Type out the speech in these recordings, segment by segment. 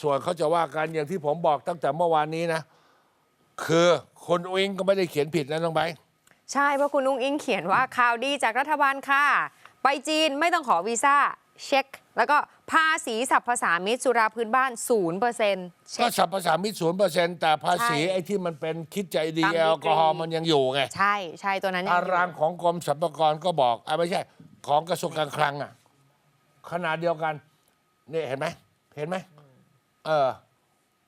ส่วนเขาจะว่ากันอย่างที่ผมบอกตั้งแต่เมื่อวานนี้นะ คือคนอุ้งก็ไม่ได้เขียนผิดนะน้องไบร์ทใช่เพราะคุณนุ้งอิงเขียนว่าข่าวดีจากรัฐบาลค่ะ ไปจีนไม่ต้องขอวีซ่าเช็ค แล้วก็ภาษีสรรพสามิตสุราพื้นบ้าน0%เช็ก็ค สรรพสามิตศูนย์เปอร์เซ็นต์แต่ภาษีใช่ไอ้ที่มันเป็นคิดใจดีตามดีแอลกอฮอล์กรีมันยังอยู่ไงใช่ใช่ตัวนั้นยังตาอยู่ รางของกรมสรรพากรก็บอกอะไม่ใช่ ของกระทรวงการคลังอะขนาดเดียวกันนี่เห็นไหมเห็นไหม เออ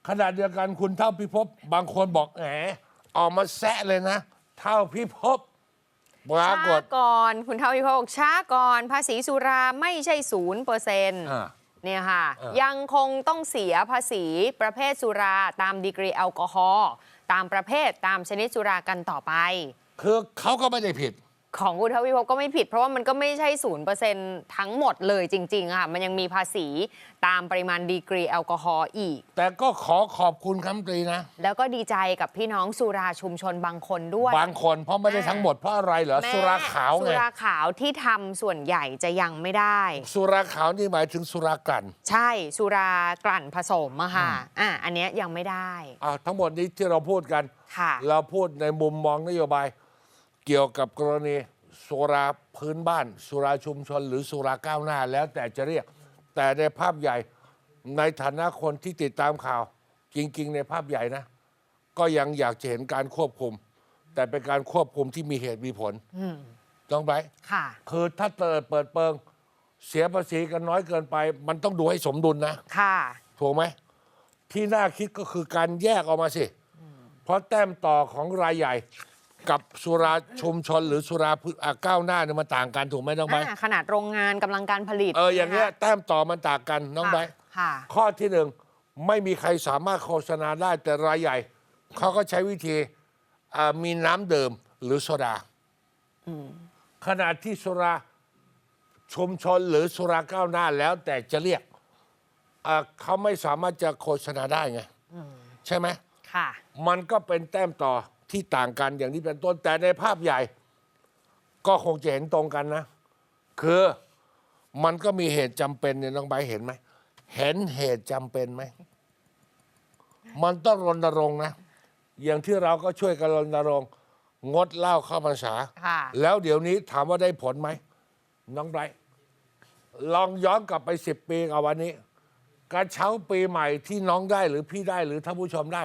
ขนาดเดียวกันคุณเท่าพิภพบางคนบอกแหมออกมาแซะเลยนะ เท่าพิภพปราช้ากฏ ก่อนคุณเท่าพิพากช้าก่อนภาษีสุราไม่ใช่0%เปอร์เซ็นต์อ่าเนี่ยค่ะเออยังคงต้องเสียภาษีประเภทสุราตามดีกรีแอลกอฮอล์ตามประเภทตามชนิดสุรากันต่อไป คือเขาก็ไม่ได้ผิด ของคุณทวิภพก็ไม่ผิด เพราะว่ามันก็ไม่ใช่ศูนย์เปอร์เซ็นทั้งหมดเลยจริงๆค่ะมันยังมีภาษีตามปริมาณดีกรีแอลกอฮอล์อีก แต่ก็ขอขอบคุณคำตรีนะ แล้วก็ดีใจกับพี่น้องสุราชุมชนบางคนด้วย บางคนเพราะไม่ได้ทั้งหมดเพราะอะไรเหรอแม้สุราขาวสุไงราขาวที่ทำส่วนใหญ่จะยังไม่ได้ สุราขาวนี่หมายถึงสุรากลั่น ใช่สุรากลั่นผสมอะค่ะอะอันเนี้ยยังไม่ได้อ่าทั้งหมดนี้ที่เราพูดกันค่ะเราพูดในมุมมองนโยบาย เกี่ยวกับกรณีสุราพื้นบ้าน สุราชุมชนหรือสุราก้าวหน้าแล้วแต่จะเรียก แต่ในภาพใหญ่ในฐานะคนที่ติดตามข่าว จริง ๆ ในภาพใหญ่นะ ก็ยังอยากจะเห็นการควบคุม แต่เป็นการควบคุมที่มีเหตุมีผลต้องไปค่ะ คือถ้าเปิดเปิดเปิง เสียภาษีกันน้อยเกินไป มันต้องดูให้สมดุลนะ ค่ะ ถูกไหม ที่น่าคิดก็คือการแยกออกมาสิ เพราะแต้มต่อของรายใหญ่ กับสุราชุมชนหรือสุราพือะก้าวหน้าเนี่ยมันต่างกันถูกไหมน้องไบร์ทอ่าขนาดโรงงานกำลังการผลิตเอออย่างเงี้ยนะคะแต้มต่อมันต่างกันน้องไบร์ท ค่ะ ข้อที่หนึ่งไม่มีใครสามารถโฆษณาได้แต่รายใหญ่ เขาก็ใช้วิธีอ่ามีน้ำเดิมหรือโซดาขณะที่สุราชุมชนหรือสุราก้าวหน้าแล้วแต่จะเรียกอ่าเขาไม่สามารถจะโฆษณาได้ไง ใช่ไหม ค่ะ มันก็เป็นแต้มต่อ ที่ต่างกันอย่างนี้เป็นต้น แต่ในภาพใหญ่ ก็คงจะเห็นตรงกันนะ คือมันก็มีเหตุจำเป็นเนี่ยน้องใบร์ทเห็นไหม เห็นเหตุจำเป็นไหม มันต้องรณรงค์นะ อย่างที่เราก็ช่วยกันรณรงค์งดเหล้าเข้าพรรษา ค่ะ แล้วเดี๋ยวนี้ถามว่าได้ผลไหม น้องไบรท์ลองย้อนกลับไปสิบปีกับวันนี้กระเช้าปีใหม่ที่น้องได้หรือพี่ได้หรือท่านผู้ชมได้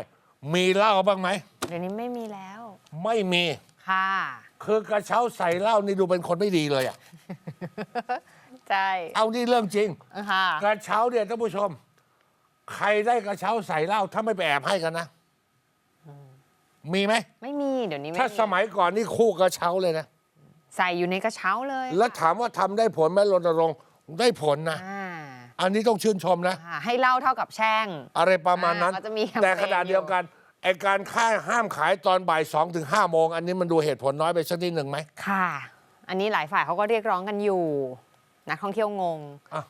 มีเหล้าบ้างไหม เดี๋ยวนี้ไม่มีแล้ว ไม่มี ค่ะ คือกระเช้าใส่เหล้านี่ดูเป็นคนไม่ดีเลยอะใช่เอานี่เรื่องจริง ค่ะ กระเช้าเนี่ยท่านผู้ชม ใครได้กระเช้าใส่เหล้าถ้าไม่ไปแอบให้กันนะ มีไหม ไม่มีเดี๋ยวนี้ไม่ถ้าสมัยก่อนนี่คู่กระเช้าเลยนะ ใส่อยู่ในกระเช้าเลยแล้วถามว่าทำได้ผลไหมรณรงค์ได้ผลนะ อ่าอันนี้ต้องชื่นชมนะ ค่ะให้เหล่าเท่ากับแช่ง อะไรประมาณนั้น อ่าก็จะมีแคมเปญแต่ขณะเดียวกัน ไอการค่ายห้ามขายตอนบ่ายสองถึงห้าโมง อันนี้มันดูเหตุผลน้อยไปสักนิดหนึ่งไหมค่ะ อันนี้หลายฝ่ายเขาก็เรียกร้องกันอยู่ นักท่องเที่ยวงง อะ